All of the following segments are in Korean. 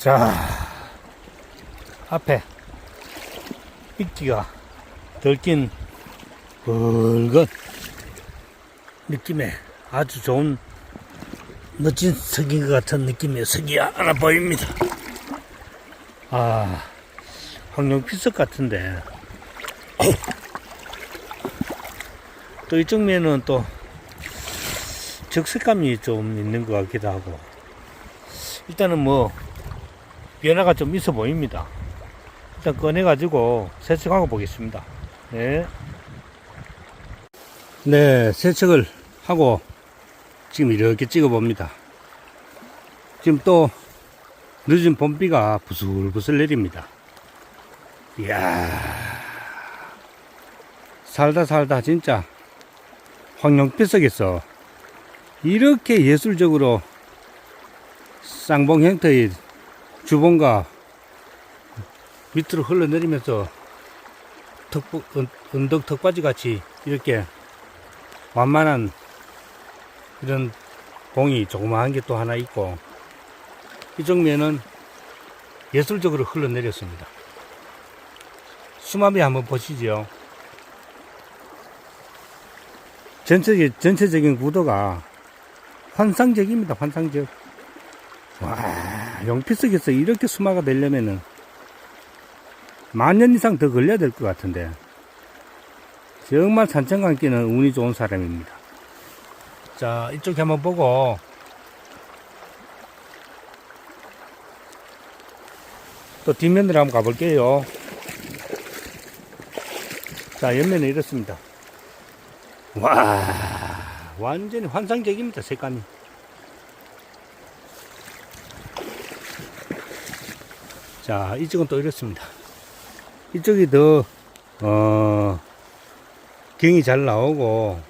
자, 앞에 입기가 덜긴 붉은 느낌의 아주 좋은 멋진 석인 것 같은 느낌의 석이 하나 보입니다. 아, 황룡피석 같은데. 또 이쪽 면은 또 적색감이 좀 있는 것 같기도 하고. 일단은 뭐, 변화가 좀 있어 보입니다. 일단 꺼내가지고 세척하고 보겠습니다. 네. 네, 세척을 하고 지금 이렇게 찍어 봅니다. 지금 또 늦은 봄비가 부슬부슬 내립니다. 이야, 살다 살다 진짜 황룡빛속에서 이렇게 예술적으로 쌍봉 형태의 주봉과 밑으로 흘러내리면서 턱, 언- 언덕 턱받이 같이 이렇게 완만한 이런 봉이 조그마한 게 또 하나 있고 이쪽 면은 예술적으로 흘러내렸습니다. 수마비 한번 보시죠. 전체, 전체적인 구도가 환상적입니다. 환상적. 와, 용피석에서 이렇게 수마가 되려면은 만년 이상 더 걸려야 될 것 같은데 정말 산천강기는 운이 좋은 사람입니다. 자, 이쪽에 한번 보고 또 뒷면으로 한번 가볼게요. 자, 옆면은 이렇습니다. 와, 완전히 환상적입니다, 색감이. 자, 이쪽은 또 이렇습니다. 이쪽이 더, 어, 경이 잘 나오고,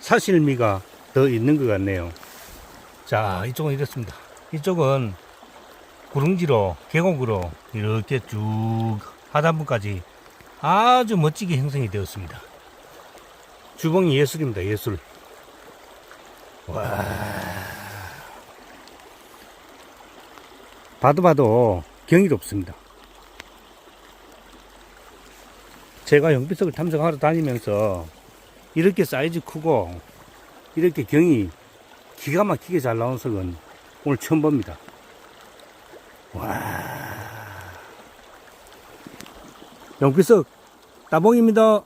사실미가 더 있는 것 같네요. 자, 이쪽은 이렇습니다. 이쪽은 구릉지로, 계곡으로 이렇게 쭉 하단부까지 아주 멋지게 형성이 되었습니다. 주봉이 예술입니다, 예술. 와. 봐도 봐도 경이롭습니다. 제가 영비석을 탐색하러 다니면서 이렇게 사이즈 크고 이렇게 경이 기가 막히게 잘 나온 석은 오늘 처음 봅니다. 와. 영비석 따봉입니다.